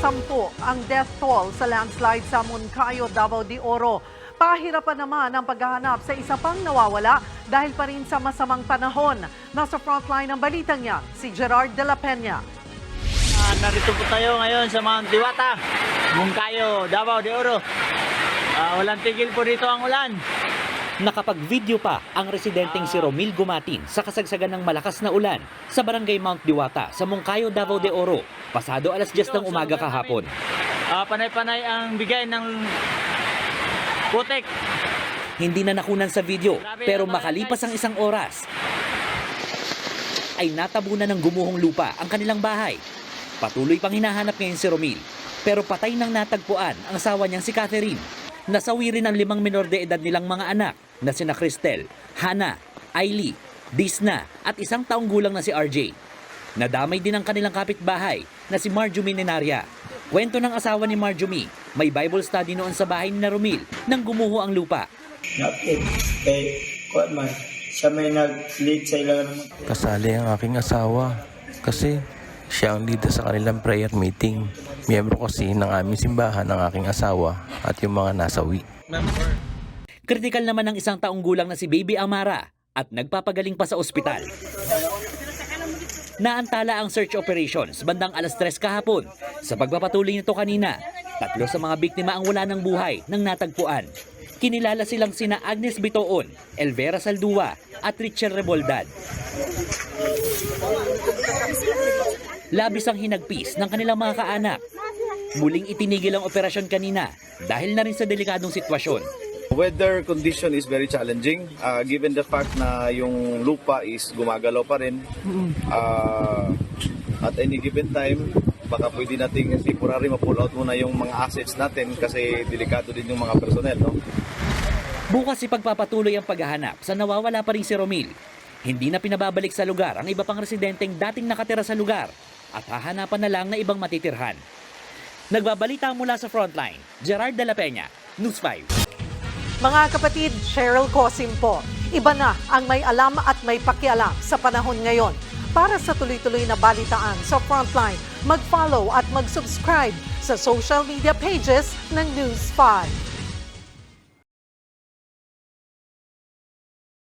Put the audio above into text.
sampu ang death toll sa landslide sa Moncayo, Davao de Oro. Pahirapan naman ang paghahanap sa isa pang nawawala dahil pa rin sa masamang panahon. Nasa frontline ng balitang yan, si Gerard de la Peña. Ah, narito po tayo ngayon sa Mount Diwata, Mungkayo, Davao de Oro. Ah, walang tigil po dito ang ulan. Nakapag-video pa ang residenteng si Romil Gumatin sa kasagsagan ng malakas na ulan sa barangay Mount Diwata sa Mungkayo, Davao de Oro, pasado alas 10 ng umaga kahapon. Ah, panay-panay ang bigay ng putik. Hindi na nakunan sa video pero makalipas ang isang oras ay natabunan ng gumuhong lupa ang kanilang bahay. Patuloy pang hinahanap ngayon si Romil pero patay nang natagpuan ang asawa niyang si Catherine. Nasawi rin ang limang minor de edad nilang mga anak na sina Cristel, Hana, Ailey, Disna at isang taong gulang na si RJ. Nadamay din ang kanilang kapitbahay na si Marjorie Nenaria. Kwento ng asawa ni Marjorie, may Bible study noon sa bahay ni na Romil nang gumuho ang lupa. Napit. Kay, kuwan man, siya may nag-lead sa ilang kasali ang aking asawa kasi siya ang leader sa kanilang prayer meeting. Miyembro kasi ng aming simbahan ng aking asawa at yung mga nasawi. Kritikal naman ng isang taong gulang na si Baby Amara at nagpapagaling pa sa ospital. Naantala ang search operations bandang alas 3 kahapon. Sa pagpapatuloy nito kanina, tatlo sa mga biktima ang wala ng buhay nang natagpuan. Kinilala silang sina Agnes Bitoon, Elvera Saldua at Richard Reboldad. Labis ang hinagpis ng kanilang mga kaanak. Muling itinigil ang operasyon kanina dahil na rin sa delikadong sitwasyon. Weather condition is very challenging uh, given the fact na yung lupa is gumagalaw pa rin. Uh, at any given time, baka pwede nating temporary ma-pull out muna yung mga assets natin kasi delikado din yung mga personnel. No? Bukas ipagpapatuloy ang paghahanap sa nawawala pa rin si Romil. Hindi na pinababalik sa lugar ang iba pang residenteng dating nakatira sa lugar at hahanapan na lang na ibang matitirhan. Nagbabalita mula sa frontline, Gerard de la Peña, News 5. Mga kapatid, Cheryl Cosim po. Iba na ang may alam at may pakialam sa panahon ngayon. Para sa tuloy-tuloy na balitaan sa Frontline, mag-follow at mag-subscribe sa social media pages ng News 5.